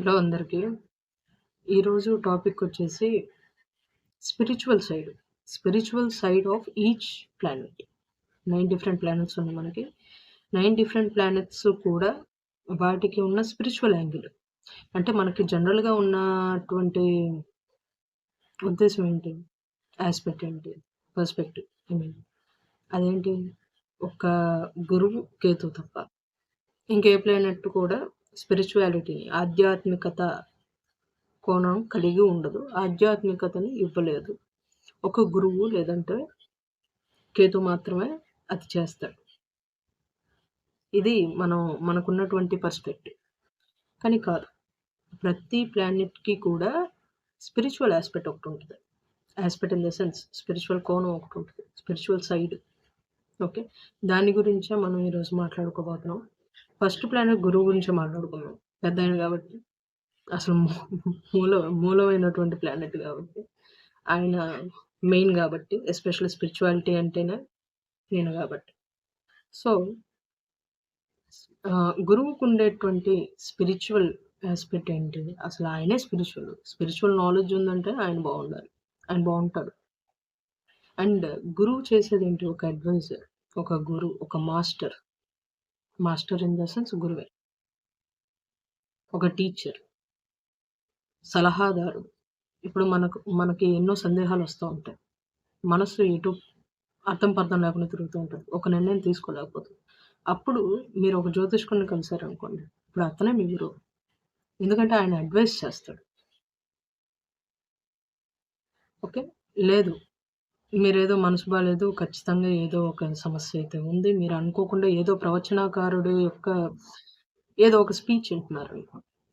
Hello అందరికీ. ఈరోజు topic వచ్చేసి spiritual side. Spiritual side of each planet. Nine different planets ఉన్నాయి మనకి. నైన్ డిఫరెంట్ ప్లానెట్స్ కూడా వాటికి ఉన్న స్పిరిచువల్ యాంగిల్. అంటే మనకి జనరల్‌గా ఉన్నటువంటి ఉద్దేశం ఏంటి? యాస్పెక్ట్ ఏంటి? పర్స్పెక్టివ్ ఐ మీన్ అదేంటి? ఒక గురువు, కేతు తప్ప. ఇంకే ప్లానెట్ కూడా స్పిరిచువాలిటీని, ఆధ్యాత్మికత కోణం కలిగి ఉండదు. ఆధ్యాత్మికతని ఇవ్వలేదు. ఒక గురువు లేదంటే కేతు మాత్రమే అది చేస్తాడు. ఇది మనం మనకున్నటువంటి పర్స్పెక్టివ్. కానీ కాదు. ప్రతి ప్లానెట్‌కి కూడా స్పిరిచువల్ యాస్పెక్ట్ ఉంటుంది aspect in the sense spiritual కోణం ఒకటి ఉంటుంది స్పిరిచువల్ సైడ్. ఓకే. దాని గురించే మనం ఈరోజు మాట్లాడుకోబోతున్నాం. ఫస్ట్ ప్లానెట్ గురువు గురించే పెద్ద ఆయన కాబట్టి. అసలు మూల మూలమైనటువంటి ప్లానెట్ కాబట్టి. ఆయన మెయిన్ కాబట్టి ఎస్పెషల్ స్పిరిచువాలిటీ అంటేనే నేను కాబట్టి సో గురువుకు ఉండేటువంటి స్పిరిచువల్ ఆస్పెక్ట్ ఏంటి? అసలు ఆయనే స్పిరిచువల్. స్పిరిచువల్ నాలెడ్జ్ ఉందంటే ఆయన బాగుండాలి ఆయన బాగుంటాడు అండ్ గురువు చేసేది ఏంటి ఒక అడ్వైజర్. ఒక గురు, ఒక master. Master in the sense గురువే. ఒక టీచర్. సలహాదారుడు. ఇప్పుడు మనకు మనకి ఎన్నో సందేహాలు వస్తూ ఉంటాయి. మనసు ఎటు అర్థం పర్థం లేకుండా తిరుగుతూ ఉంటుంది ఒక నిర్ణయం తీసుకోలేకపోతుంది. అప్పుడు మీరు ఒక జ్యోతిష్కుని కలిశారనుకోండి ఇప్పుడు అతనే మీ గురువు. ఎందుకంటే ఆయన అడ్వైస్ చేస్తాడు. ఓకే. లేదు. మీరేదో మనసు బాగాలేదు ఖచ్చితంగా ఏదో ఒక సమస్య అయితే ఉంది. మీరు అనుకోకుండా ఏదో ప్రవచనకారుడు యొక్క ఏదో ఒక స్పీచ్ అంటున్నారు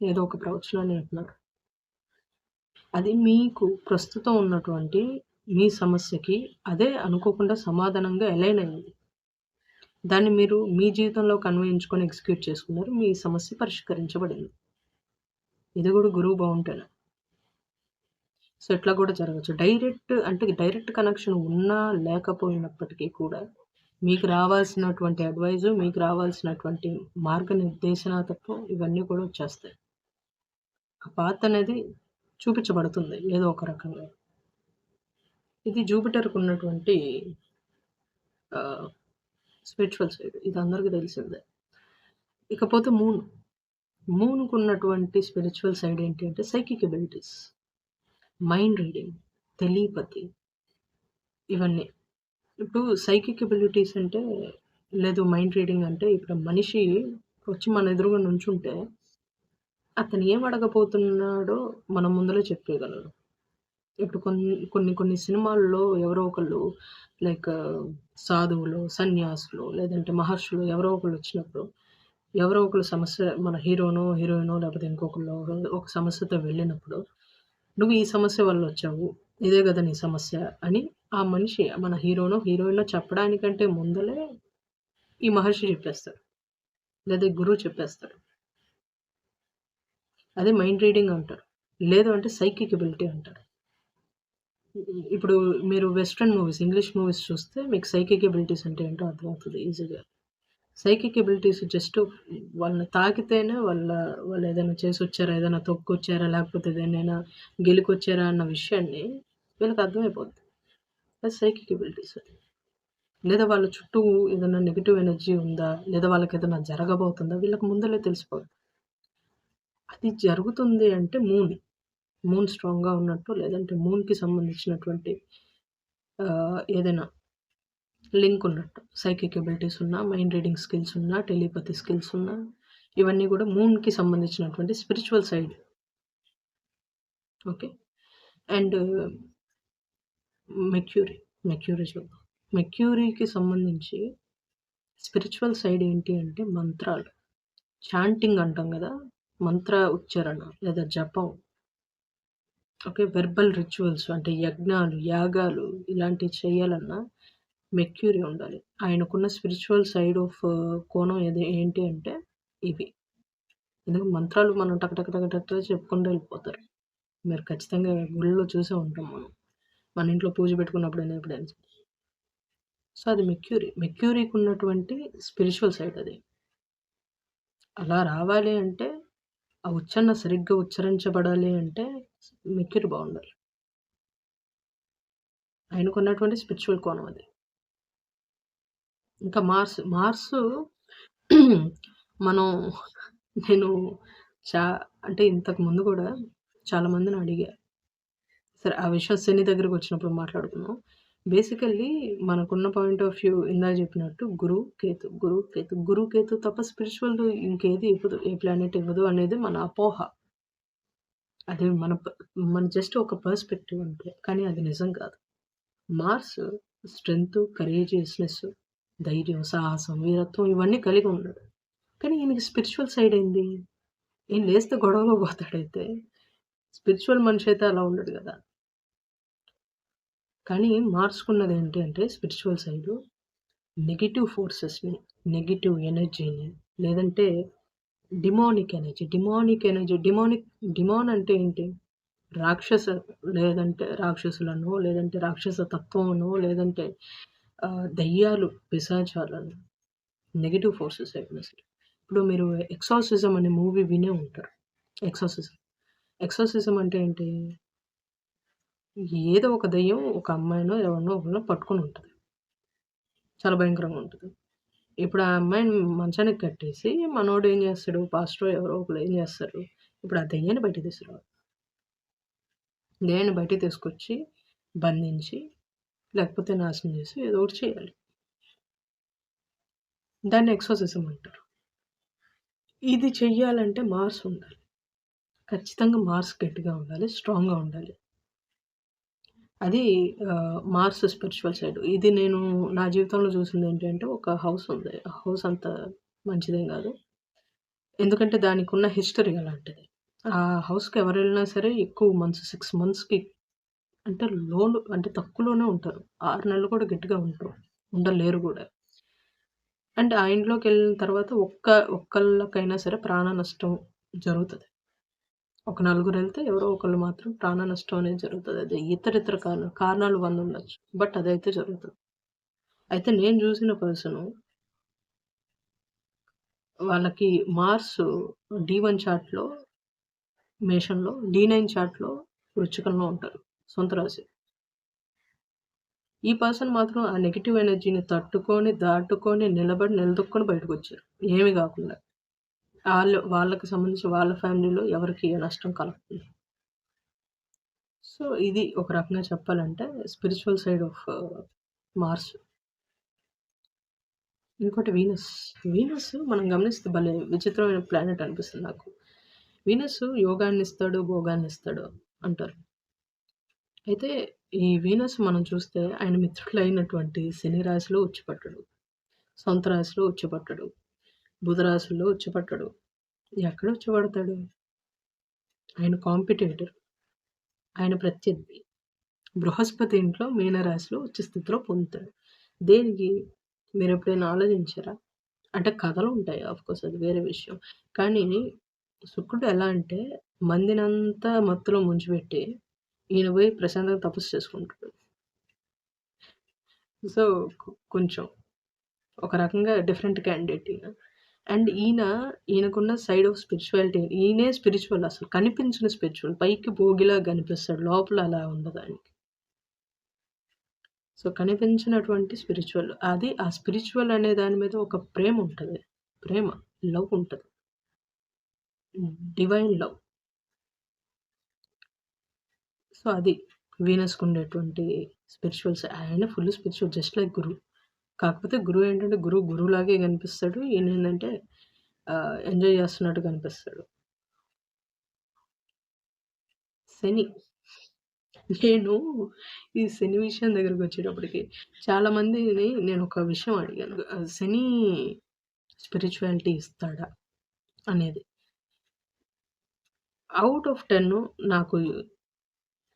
ఏదో ఒక ప్రవచనాన్ని వింటున్నారు. అది మీకు ప్రస్తుతం ఉన్నటువంటి మీ సమస్యకి అదే అనుకోకుండా సమాధానంగా ఎలైన్ అయింది. దాన్ని మీరు మీ జీవితంలోకి అన్వయించుకొని ఎగ్జిక్యూట్ చేసుకున్నారు. మీ సమస్య పరిష్కరించబడింది. ఇది గూడా గురువు బావుంటేనే. సో, ఇట్లా కూడా జరగచ్చు డైరెక్ట్ అంటే డైరెక్ట్ కనెక్షన్ ఉన్నా లేకపోయినప్పటికీ కూడా మీకు రావాల్సినటువంటి అడ్వైజు, మీకు రావాల్సినటువంటి మార్గనిర్దేశనాతత్వం ఇవన్నీ కూడా వచ్చేస్తాయి. ఆ పాత్ అనేది చూపించబడుతుంది ఏదో ఒక రకంగా. ఇది జూపిటర్కు ఉన్నటువంటి స్పిరిచువల్ సైడ్. ఇది అందరికి తెలిసిందే. ఇకపోతే మూన్. మూన్‌కున్నటువంటి స్పిరిచువల్ సైడ్ ఏంటి అంటే psychic abilities. Mind reading, telepathy ఇవన్నీ. ఇప్పుడు సైకిక్ ఎబిలిటీస్ అంటే లేదు మైండ్ రీడింగ్ అంటే ఇప్పుడు మనిషి వచ్చి మన ఎదురుగా నుంచుంటే అతను ఏం అడగబోతున్నాడో మన ముందరే చెప్పేయగలడు. ఇప్పుడు కొన్ని కొన్ని కొన్ని సినిమాల్లో ఎవరో ఒకళ్ళు లైక్ సాధువులు సన్యాసులు లేదంటే మహర్షులు ఎవరో ఒకళ్ళు వచ్చినప్పుడు ఎవరో ఒకళ్ళు సమస్య మన హీరోనో, హీరోయినో లేకపోతే ఇంకొకళ్ళు ఒక సమస్యతో వెళ్ళినప్పుడు నువ్వు ఈ సమస్య వల్ల వచ్చావు. ఇదే కదా నీ సమస్య అని ఆ మనిషి మన హీరోనో, హీరోయినో చెప్పడానికంటే ముందలే ఈ మహర్షి చెప్పేస్తాడు. లేదా గురువు చెప్పేస్తాడు. అదే మైండ్ రీడింగ్ అంటారు. లేదు అంటే సైకిక్ ఎబిలిటీ అంటారు. ఇప్పుడు మీరు వెస్ట్రన్ మూవీస్, ఇంగ్లీష్ మూవీస్ చూస్తే మీకు సైకిక్ ఎబిలిటీస్ అంటే ఏంటో అర్థమవుతుంది ఈజీగా. సైకిక్ ఎబిలిటీస్ జస్ట్ వాళ్ళని తాకితేనే వాళ్ళ వాళ్ళు ఏదైనా చేసొచ్చారా, ఏదైనా తొక్కొచ్చారా, లేకపోతే ఏదైనా గెలుకొచ్చారా అన్న విషయాన్ని వీళ్ళకి అర్థమైపోద్ది. అది సైకిక్ ఎబిలిటీస్ అది. లేదా వాళ్ళ చుట్టూ ఏదైనా నెగిటివ్ ఎనర్జీ ఉందా? లేదా వాళ్ళకి ఏదైనా జరగబోతుందా? వీళ్ళకి ముందలే తెలిసిపోద్ది. అది జరుగుతుంది అంటే మూన్. మూన్ స్ట్రాంగ్‌గా ఉన్నట్టు లేదంటే మూన్‌కి సంబంధించినటువంటి ఏదైనా లింక్ ఉన్నట్టు. సైకిక్ ఎబిలిటీస్ ఉన్నా, మైండ్ రీడింగ్ స్కిల్స్ ఉన్నా, టెలిపతి స్కిల్స్ ఉన్నా ఇవన్నీ కూడా మూన్‌కి సంబంధించినటువంటి spiritual side. Okay. And Mercury Mercury చూద్దాం. మెక్యూరీకి సంబంధించి స్పిరిచువల్ సైడ్ ఏంటి అంటే మంత్రాలు. చాంటింగ్ అంటాం కదా మంత్ర ఉచ్చారణ లేదా జపం. ఓకే. వెర్బల్ రిచువల్స్ అంటే యజ్ఞాలు, యాగాలు ఇలాంటివి చేయాలన్నా మెక్యూరీ ఉండాలి. ఆయనకున్న స్పిరిచువల్ సైడ్ ఆఫ్ కోణం ఏది ఏంటి అంటే ఇవి. ఎందుకంటే మంత్రాలు మనం టక టక చెప్పుకుంటూ వెళ్ళిపోతారు. మీరు ఖచ్చితంగా గుళ్ళో చూసే ఉంటాం మనం. మన ఇంట్లో పూజ పెట్టుకున్నప్పుడైనా ఎప్పుడైనా. సో, అది మెక్యూరీ మెక్యూరీకి ఉన్నటువంటి స్పిరిచువల్ సైడ్ అది. అలా రావాలి అంటే ఆ ఉచ్చరణ సరిగ్గా ఉచ్చరించబడాలి అంటే మెక్యూరి బాగుండాలి ఆయనకున్నటువంటి స్పిరిచువల్ కోణం అది ఇంకా మార్స్ మార్స్ మనం నేను చా అంటే ఇంతకు ముందు కూడా చాలామందిని అడిగా. సరే ఆ విషయం శని దగ్గరికి వచ్చినప్పుడు మాట్లాడుకున్నాం. బేసికల్లీ మనకున్న పాయింట్ ఆఫ్ వ్యూ ఇందాక చెప్పినట్టు గురు కేతు గురు కేతు. గురు కేతు తప్ప స్పిరిచువల్ ఇంకేది ఇవ్వదు ఏ ప్లానెట్ ఇవ్వదు అనేది మన అపోహ. అది మన మన జస్ట్ ఒక పర్స్పెక్టివ్ అంటే కానీ అది నిజం కాదు. మార్స్ స్ట్రెంగ్త్ కరేజియస్నెస్ ధైర్యం సాహసం వీరత్వం ఇవన్నీ కలిగి ఉన్నాడు. కానీ ఈయనకి స్పిరిచువల్ సైడ్ ఏంది? ఈయన లేస్తే గొడవలో పోతాడైతే. స్పిరిచువల్ మనిషి అయితే అలా ఉండడు కదా. కానీ మార్చుకున్నది ఏంటి అంటే స్పిరిచువల్ సైడు నెగిటివ్ ఫోర్సెస్ని నెగిటివ్ ఎనర్జీని లేదంటే demonic energy demonic energy demonic demon అంటే ఏంటి? రాక్షస లేదంటే రాక్షసులను లేదంటే రాక్షస తత్వమును లేదంటే దయ్యాలు పిశాచాలను నెగిటివ్ ఫోర్సెస్ అయినా సరే ఇప్పుడు మీరు ఎక్సాసిజం అనే మూవీ వినే ఉంటారు. ఎక్సాసిజం ఎక్సాసిజం అంటే ఏంటి? ఏదో ఒక దెయ్యం ఒక అమ్మాయినో ఎవరినో ఒకరినో పట్టుకొని ఉంటుంది. చాలా భయంకరంగా ఉంటుంది. ఇప్పుడు ఆ అమ్మాయిని మంచానికి కట్టేసి మనోడు ఏం చేస్తాడు? పాస్టర్ ఎవరో ఒకరు ఏం చేస్తారు? ఇప్పుడు ఆ దెయ్యాన్ని బయట తీసుకురావాలి. దెయ్యాన్ని బయట తీసుకొచ్చి బంధించి లేకపోతే నాశనం చేసి ఏదో ఒకటి చేయాలి. దాన్ని ఎక్సోసిజం అంటారు. ఇది చెయ్యాలంటే మార్స్ ఉండాలి. ఖచ్చితంగా మార్స్ గట్టిగా ఉండాలి స్ట్రాంగ్గా ఉండాలి. అది మార్స్ స్పిరిచువల్ సైడ్. ఇది నేను నా జీవితంలో చూసింది ఏంటంటే ఒక హౌస్ ఉంది. ఆ హౌస్ అంత మంచిదేం కాదు. ఎందుకంటే దానికి ఉన్న హిస్టరీ అలాంటిది. ఆ హౌస్కి ఎవరు వెళ్ళినా సరే ఎక్కువ మంత్స్ సిక్స్ మంత్స్కి అంటే లోన్ అంటే తక్కువలోనే ఉంటారు. ఆరు నెలలు కూడా గట్టిగా ఉంటారు. ఉండలేరు కూడా. అండ్ ఆ ఇంట్లోకి వెళ్ళిన తర్వాత ఒక్క ఒక్కళ్ళకైనా సరే ప్రాణ నష్టం జరుగుతుంది. ఒక నలుగురు వెళ్తే ఎవరో ఒకళ్ళు మాత్రం ప్రాణ నష్టం అనేది జరుగుతుంది. అది ఇతర ఇతర కారణాలు కారణాలు వంద ఉండొచ్చు. బట్ అదైతే జరుగుతుంది. అయితే నేను చూసిన పర్సన్ వాళ్ళకి మార్స్ డి వన్ చార్ట్లో మేషన్లో డి నైన్ చార్ట్లో వృచ్చికంలో ఉంటారు. సొంత రాశి ఈ పర్సన్ మాత్రం ఆ నెగిటివ్ ఎనర్జీని తట్టుకొని దాటుకొని నిలబడి నిలదొక్కుని బయటకు వచ్చారు ఏమి కాకుండా. వాళ్ళు వాళ్ళకి సంబంధించి వాళ్ళ ఫ్యామిలీలో ఎవరికి ఏ నష్టం కలుగుతుంది సో ఇది ఒక రకంగా చెప్పాలంటే స్పిరిచువల్ సైడ్ ఆఫ్ మార్స్. ఇంకోటి వీనస్. వీనస్ మనం గమనిస్తే భలే విచిత్రమైన ప్లానెట్ అనిపిస్తుంది నాకు. వీనస్ యోగాన్ని ఇస్తాడు భోగాన్ని ఇస్తాడు అంటారు. అయితే ఈ వీనస్ మనం చూస్తే ఆయన మిత్రులైనటువంటి శని రాశిలో ఉచ్చిపట్టడు సొంత రాశిలో ఉచ్చిపట్టడు బుధరాశుల్లో ఉచ్చిపట్టడు. ఎక్కడ ఉచ్చిపడతాడు? ఆయన కాంపిటేటర్ ఆయన ప్రత్యర్థి. బృహస్పతి ఇంట్లో మీనరాశిలో ఉచ్చ స్థితిలో పొందుతాడు. దేనికి? మీరు ఎప్పుడైనా ఆలోచించారా? అంటే కథలు ఉంటాయి కోర్స్ అది వేరే విషయం. కానీ శుక్రుడు ఎలా అంటే మందినంతా మత్తులో ముంచిపెట్టి ఈయన పోయి ప్రశాంతంగా తపస్సు చేసుకుంటాడు. సో కొంచెం ఒక రకంగా డిఫరెంట్ క్యాండిడేట్ ఈయన. అండ్ ఈయన ఈయనకున్న సైడ్ ఆఫ్ స్పిరిచువాలిటీ ఈయనే స్పిరిచువల్ అసలు. కనిపించిన స్పిరిచువల్ పైకి భోగిలా కనిపిస్తాడు. లోపల అలా ఉండదానికి సో కనిపించినటువంటి స్పిరిచువల్ అది ఆ స్పిరిచువల్ అనే దాని మీద ఒక ప్రేమ ఉంటుంది. ప్రేమ లవ్ ఉంటుంది. డివైన్ లవ్ సో అది వీనస్కి ఉండేటువంటి స్పిరిచువల్స్ ఆయన ఫుల్ స్పిరిచువల్ జస్ట్ లైక్ గురువు కాకపోతే గురువు ఏంటంటే గురువు గురువులాగే కనిపిస్తాడు. ఈయన ఏంటంటే ఎంజాయ్ చేస్తున్నట్టు కనిపిస్తాడు. శని. నేను ఈ శని విషయం దగ్గరకు వచ్చేటప్పటికి చాలామందిని నేను ఒక విషయం అడిగాను. శని స్పిరిచువాలిటీ ఇస్తాడా అనేది. అవుట్ ఆఫ్ టెన్ నాకు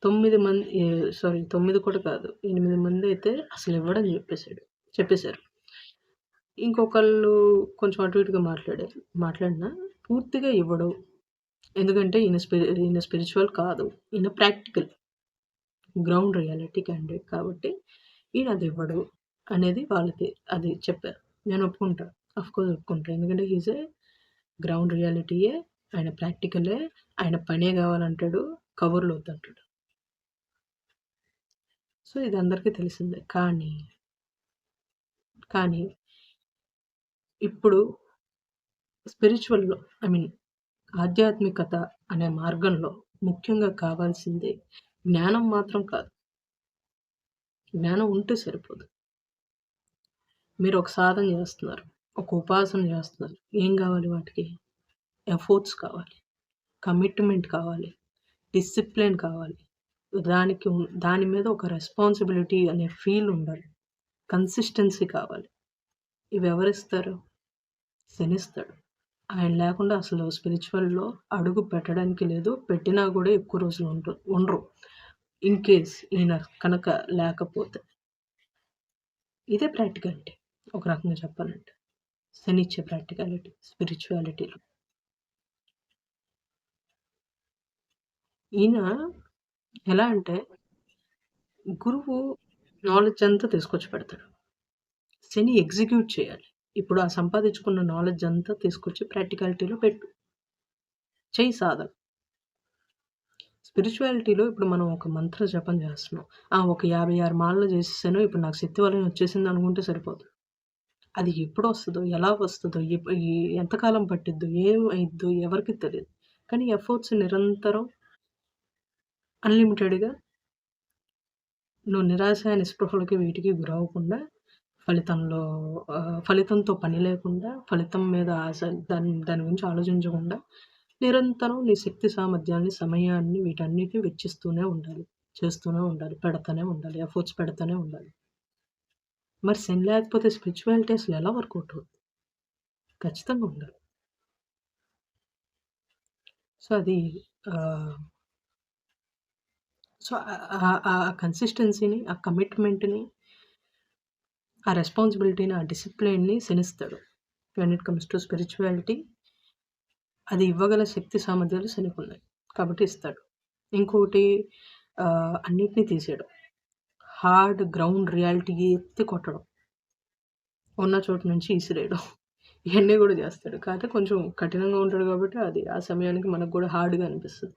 తొమ్మిది మంది సారీ తొమ్మిది కూడా కాదు. ఎనిమిది మంది అయితే అసలు ఇవ్వడని చెప్పేశాడు. చెప్పేశారు. ఇంకొకళ్ళు కొంచెం అటు ఇటుగా మాట్లాడారు మాట్లాడినా పూర్తిగా ఇవ్వడు ఎందుకంటే ఈయన స్పిరి ఈయన స్పిరిచువల్ కాదు. ఈయన ప్రాక్టికల్ గ్రౌండ్ రియాలిటీ క్యాండిడేట్ కాబట్టి ఈయన అది ఇవ్వడు అనేది వాళ్ళకి అది చెప్పారు. నేను ఒప్పుకుంటా. అఫ్కోర్స్ ఒప్పుకుంటాను ఎందుకంటే హీజ్ ఏ గ్రౌండ్ రియాలిటీయే ఆయన ప్రాక్టికలే. ఆయన పనే కావాలంటాడు కవర్లు వద్దంటాడు. సో, ఇది అందరికీ తెలిసిందే. కానీ కానీ ఇప్పుడు స్పిరిచువల్‌లో ఐ మీన్ ఆధ్యాత్మికత అనే మార్గంలో ముఖ్యంగా కావాల్సింది జ్ఞానం మాత్రం కాదు. జ్ఞానం ఉంటే సరిపోదు. మీరు ఒక సాధన చేస్తున్నారు ఒక ఉపాసన చేస్తున్నారు ఏం కావాలి వాటికి? ఎఫోర్ట్స్ కావాలి. కమిట్మెంట్ కావాలి. డిసిప్లిన్ కావాలి. దానికి దాని మీద ఒక రెస్పాన్సిబిలిటీ అనే ఫీల్ ఉండాలి. కన్సిస్టెన్సీ కావాలి. ఇవి ఎవరిస్తారు? శనిస్తాడు. ఆయన లేకుండా అసలు స్పిరిచువల్‌లో అడుగు పెట్టడానికి లేదు. పెట్టినా కూడా ఎక్కువ రోజులు ఉండరు ఉండరు. ఇన్ కేస్ ఈయన కనుక లేకపోతే. ఇదే ప్రాక్టికాలిటీ. ఒక రకంగా చెప్పాలంటే. శనిచ్చే ప్రాక్టికాలిటీ స్పిరిచువాలిటీలో. ఈయన ఎలా అంటే గురువు నాలెడ్జ్ అంతా తీసుకొచ్చి పెడతాడు. శని ఎగ్జిక్యూట్ చేయాలి. ఇప్పుడు ఆ సంపాదించుకున్న నాలెడ్జ్ అంతా తీసుకొచ్చి ప్రాక్టికాలిటీలో పెట్టు. చేయి సాధన. స్పిరిచువాలిటీలో ఇప్పుడు మనం ఒక మంత్ర జపం చేస్తున్నాం. ఆ! ఒక 56 మాలలు చేసేసాను. ఇప్పుడు నాకు శక్తి వలన వచ్చేసింది అనుకుంటే సరిపోదు. అది ఎప్పుడు వస్తుందో ఎలా వస్తుందో ఎంతకాలం పట్టిద్దో, ఏం అయిద్దో ఎవరికి తెలియదు కానీ ఎఫర్ట్స్ నిరంతరం అన్‌లిమిటెడ్‌గా నువ్వు నిరాశ, నిస్పృహలకి వీటికి గురవ్వకుండా ఫలితంలో ఫలితంతో పని లేకుండా, ఫలితం మీద ఆశ దాని దాని గురించి ఆలోచించకుండా నిరంతరం నీ శక్తి సామర్థ్యాన్ని, సమయాన్ని వీటన్నిటిని వెచ్చిస్తూనే ఉండాలి. చేస్తూనే ఉండాలి. పెడతానే ఉండాలి. ఎఫర్ట్స్ పెడతానే ఉండాలి. మరి సెన్ లేకపోతే స్పిరిచువాలిటీ అసలు ఎలా వర్కౌట్ అవుతుంది ఖచ్చితంగా ఉండాలి. సో, అది సో, ఆ కన్సిస్టెన్సీని, ఆ కమిట్మెంట్‌ని ఆ రెస్పాన్సిబిలిటీని, ఆ డిసిప్లిన్‌ని శనిస్తాడు. When it comes to spirituality అది ఇవ్వగల శక్తి సామర్థ్యాలు శనికున్నాయి. కాబట్టి ఇస్తాడు. ఇంకోటి అన్నిటినీ తీసేయడం. హార్డ్ గ్రౌండ్ రియాలిటీ ఎత్తి కొట్టడం. ఉన్న చోటు నుంచి ఇసిరేయడం. ఇవన్నీ కూడా చేస్తాడు కాకపోతే కొంచెం కఠినంగా ఉంటాడు కాబట్టి అది ఆ సమయానికి మనకు కూడా హార్డ్‌గా అనిపిస్తుంది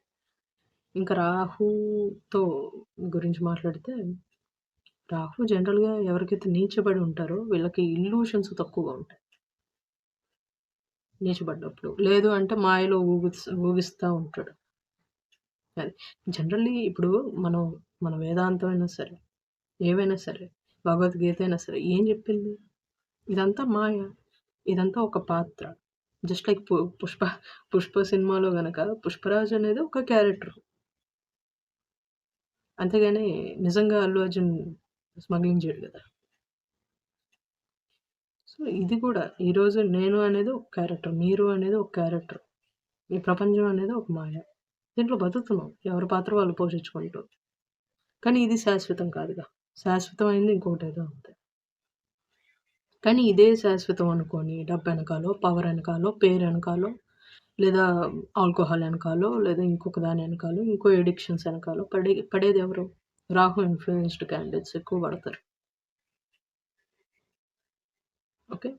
ఇంకా రాహుతో గురించి మాట్లాడితే రాహు జనరల్‌గా ఎవరికైతే నీచబడి ఉంటారో వీళ్ళకి ఇల్యూషన్స్ తక్కువగా ఉంటాయి. నీచబడ్డప్పుడు. లేదు అంటే మాయలో ఊగి ఊగిస్తూ ఉంటాడు. అది. జనరల్లీ ఇప్పుడు మనం మన వేదాంతం అయినా సరే, ఏవైనా సరే, భగవద్గీత అయినా సరే ఏం చెప్పింది ఇదంతా మాయ. ఇదంతా ఒక పాత్ర. జస్ట్ లైక్ పుష్ప 'పుష్ప' సినిమాలో కనుక పుష్పరాజ్ అనేది ఒక క్యారెక్టర్. అంతేగాని నిజంగా అల్లు అర్జున్ స్మగ్లింగ్ చేయడు కదా సో, ఇది కూడా ఈరోజు నేను అనేది ఒక క్యారెక్టర్. మీరు అనేది ఒక క్యారెక్టర్. ఈ ప్రపంచం అనేది ఒక మాయ. దీంట్లో బతుకుతున్నాం. ఎవరి పాత్ర వాళ్ళు పోషించుకుంటూ. కానీ ఇది శాశ్వతం కాదుగా. శాశ్వతమైంది ఇంకోటేదో ఉంది. కానీ ఇదే శాశ్వతం అనుకోని డబ్బెనకాలో, పవర్ వెనకాలో పేరు వెనకాలో లేదా ఆల్కహాల్ వెనకాలో లేదా ఇంకొక దాని వెనకాలో ఇంకో ఎడిక్షన్స్ వెనకాలో పడే ఎవరు రాహు ఇన్‌ఫ్లుయెన్స్‌డ్ క్యాండిడేట్స్ ఎక్కువ పడతారు. ఓకే.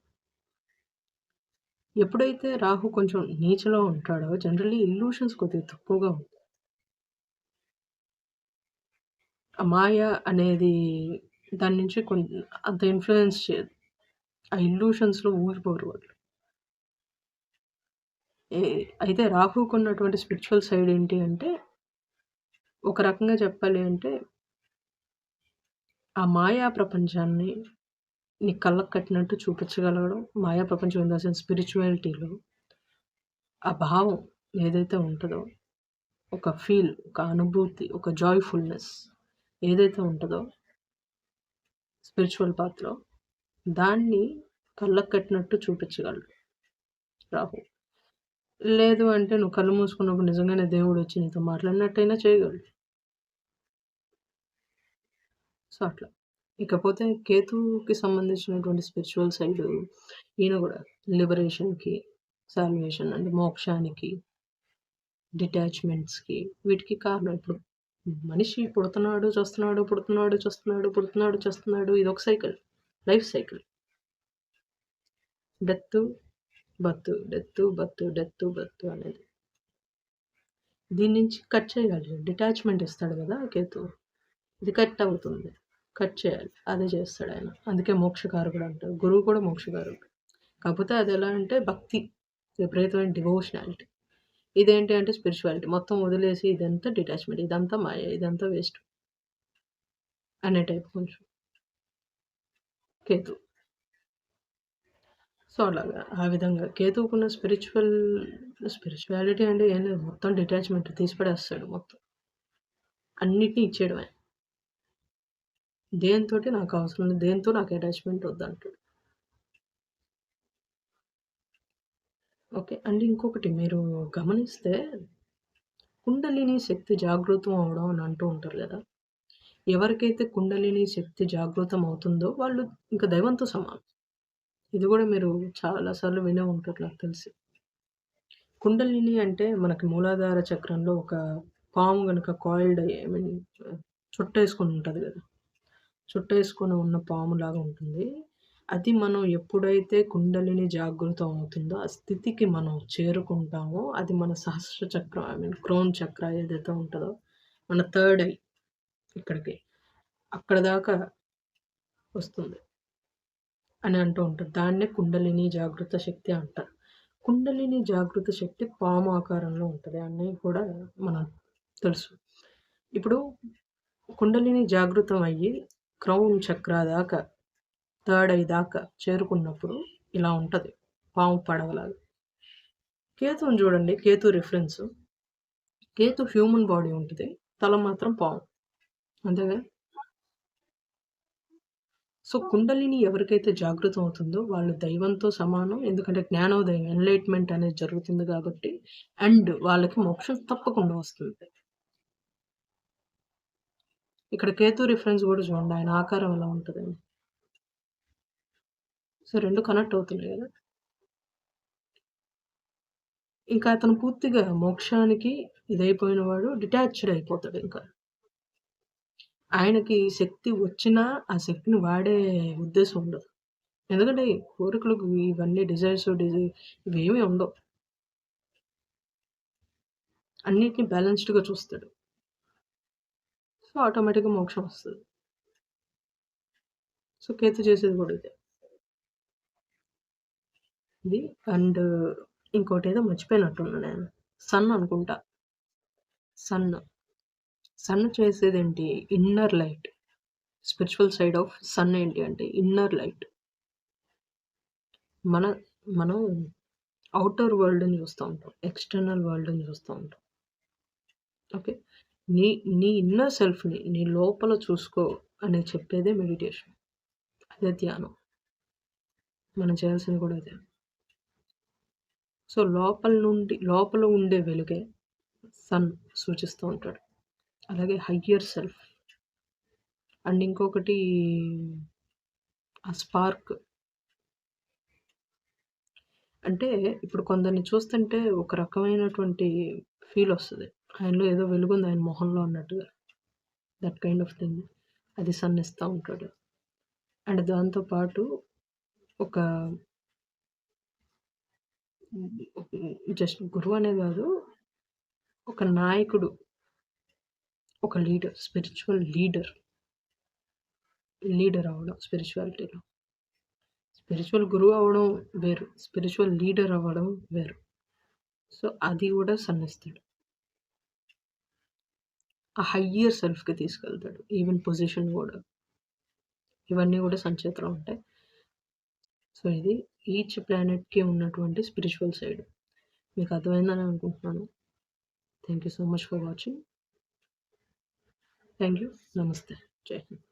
ఎప్పుడైతే రాహు కొంచెం నీచలో ఉంటాడో జనరల్లీ ఇల్యూషన్స్ కొద్దిగా తక్కువగా ఉంటాయి. మాయ అనేది దాని నుంచి కొంచెం అంత ఇన్‌ఫ్లుయెన్స్ చేయదు. ఆ ఇల్యూషన్స్‌లో ఊగిపోరు వాళ్ళు. ఏ అయితే రాహుకున్నటువంటి స్పిరిచువల్ సైడ్ ఏంటి అంటే ఒక రకంగా చెప్పాలి అంటే ఆ మాయా ప్రపంచాన్ని నీ కళ్ళకు కట్టినట్టు చూపించగలగడం. మాయా ప్రపంచం ఇన్ ద సెన్స్ స్పిరిచువాలిటీలో ఆ భావం ఏదైతే ఉంటుందో ఒక ఫీల్, ఒక అనుభూతి, ఒక జాయ్‌ఫుల్‌నెస్ ఏదైతే ఉంటుందో స్పిరిచువల్ పాత్రలో దాన్ని కళ్ళకు కట్టినట్టు చూపించగలడు రాహు. లేదు అంటే నువ్వు కళ్ళు మూసుకున్నప్పుడు నిజంగానే దేవుడు వచ్చి నీతో మాట్లాడినట్టయినా చేయగలడు. సో, అట్లా. ఇకపోతే కేతుకి సంబంధించినటువంటి స్పిరిచువల్ సైడ్ ఈయన కూడా లిబరేషన్‌కి, సాల్వేషన్ అంటే మోక్షానికి, డిటాచ్‌మెంట్స్‌కి వీటికి కారణం. ఇప్పుడు మనిషి పుడుతున్నాడు, చూస్తున్నాడు పుడుతున్నాడు, చూస్తున్నాడు పుడుతున్నాడు, చూస్తున్నాడు ఇది ఒక cycle. Life cycle. Death birth death, birth death, birth అనేది. దీని నుంచి కట్ చేయాలి. డిటాచ్మెంట్ ఇస్తాడు కదా కేతు. ఇది కట్ అవుతుంది. కట్ చేయాలి. అదే చేస్తాడు ఆయన. అందుకే మోక్షకారకుడు అంటారు. గురువు కూడా మోక్షకారకుడు కాకపోతే అది ఎలా అంటే భక్తి విపరీతమైన డివోషనాలిటీ ఇదేంటి అంటే స్పిరిచువాలిటీ మొత్తం వదిలేసి ఇదంతా డిటాచ్మెంట్ ఇదంతా మాయ ఇదంతా వేస్ట్ అనే టైప్ కొంచెం. కేతు. సో అలాగా. ఆ విధంగా కేతువుకున్న స్పిరిచువల్ స్పిరిచువాలిటీ అంటే ఏం లేదు. మొత్తం డిటాచ్మెంట్ తీసిపడేస్తాడు మొత్తం. అన్నిటినీ ఇచ్చేయడమే. దేంతో నాకు అవసరం లేదు. దేంతో నాకు అటాచ్మెంట్ వద్దంటాడు ఓకే. అండ్ ఇంకొకటి మీరు గమనిస్తే కుండలిని శక్తి జాగృతం అవడం అని అంటూ ఉంటారు కదా. ఎవరికైతే కుండలిని శక్తి జాగృతం అవుతుందో వాళ్ళు ఇంకా దైవంతో సమానం. ఇది కూడా మీరు చాలాసార్లు వినే ఉంటారు నాకు తెలిసి. కుండలిని అంటే మనకి మూలాధార చక్రంలో ఒక పాము కనుక కాయిల్డ్ ఐ మీన్ చుట్టేసుకొని ఉంటుంది కదా. చుట్టేసుకొని ఉన్న పాము లాగా ఉంటుంది. అది మనం ఎప్పుడైతే కుండలిని జాగృతం అవుతుందో ఆ స్థితికి మనం చేరుకుంటామో అది మన సహస్ర చక్రం ఐ మీన్ క్రోన్ చక్ర ఏదైతే ఉంటుందో మన థర్డ్ ఐ ఇక్కడికి అక్కడ దాకా వస్తుంది. అని అంటూ ఉంటారు. దాన్నే కుండలిని జాగృత శక్తి అంటారు. కుండలిని జాగృత శక్తి పాము ఆకారంలో ఉంటుంది. అని కూడా మనం తెలుసు. ఇప్పుడు కుండలిని జాగృతం అయ్యి క్రౌన్ చక్ర దాకా థర్డ్ ఐ దాకా చేరుకున్నప్పుడు ఇలా ఉంటుంది. పాము పడవలాగా. కేతుని చూడండి. Ketu reference Ketu human body ఉంటుంది. తల మాత్రం పాము. అంతేగా? సో కుండలిని ఎవరికైతే జాగృతం అవుతుందో వాళ్ళు దైవంతో సమానం ఎందుకంటే జ్ఞానోదయం ఎన్లైట్మెంట్ అనేది జరుగుతుంది కాబట్టి అండ్ వాళ్ళకి మోక్షం తప్పకుండా వస్తుంది. ఇక్కడ కేతు రిఫరెన్స్ కూడా చూడండి ఆయన ఆకారం ఎలా ఉంటుంది సో రెండు కనెక్ట్ అవుతున్నాయి కదా. ఇంకా అతను పూర్తిగా మోక్షానికి ఇదైపోయిన వాడు డిటాచ్డ్ అయిపోతాడు ఇంకా. ఆయనకి శక్తి వచ్చినా ఆ శక్తిని వాడే ఉద్దేశం ఉండదు. ఎందుకంటే కోరికలు ఇవన్నీ డిజైర్స్ డిజైర్ ఇవేమీ ఉండవు. అన్నిటిని బ్యాలెన్స్డ్గా చూస్తాడు. సో ఆటోమేటిక్గా మోక్షం వస్తుంది. సో కేతు చేసేది కూడా ఇదే. ఇది అండ్ ఇంకోటి ఏదో మర్చిపోయినట్టున్నా నేను. సన్ అనుకుంటా. సన్. సన్ చేసేది ఏంటి inner light. Spiritual side of sun ఏంటి అంటే ఇన్నర్ లైట్. మన మనం అవుటర్ వరల్డ్ని చూస్తూ ఉంటాం. ఎక్స్టర్నల్ వరల్డ్ని చూస్తూ ఉంటాం. ఓకే? నీ నీ ఇన్నర్ సెల్ఫ్ని నీ లోపల చూసుకో అని చెప్పేదే మెడిటేషన్. అదే ధ్యానం. మనం చేయాల్సింది కూడా అదే. సో లోపల నుండి లోపల ఉండే వెలుగే సన్ సూచిస్తూ ఉంటాడు. అలాగే హయ్యర్ సెల్ఫ్. అండ్ ఇంకొకటి ఆ స్పార్క్. అంటే ఇప్పుడు కొందరిని చూస్తుంటే ఒక రకమైనటువంటి ఫీల్ వస్తుంది. ఆయనలో ఏదో వెలుగుంది ఆయన మొహంలో అన్నట్టుగా. దట్ కైండ్ ఆఫ్ థింగ్ అది సన్నిస్తూ ఉంటాడు. అండ్ దాంతోపాటు ఒక జస్ట్ గురువు అనే కాదు ఒక నాయకుడు. ఒక లీడర్ స్పిరిచువల్ లీడర్ లీడర్ అవ్వడం స్పిరిచువాలిటీలో స్పిరిచువల్ గురువు అవ్వడం వేరు స్పిరిచువల్ లీడర్ అవ్వడం వేరు. సో అది కూడా సన్నిస్తాడు ఆ హయ్యర్ సెల్ఫ్కి తీసుకెళ్తాడు ఈవెన్ పొజిషన్ కూడా. ఇవన్నీ కూడా సంచేతలో ఉంటాయి. సో ఇది ఈచ్ ప్లానెట్కి ఉన్నటువంటి స్పిరిచువల్ సైడ్ మీకు అర్థమైందని అనుకుంటున్నాను. Thank you so much for watching thank you నమస్తే జై హింద్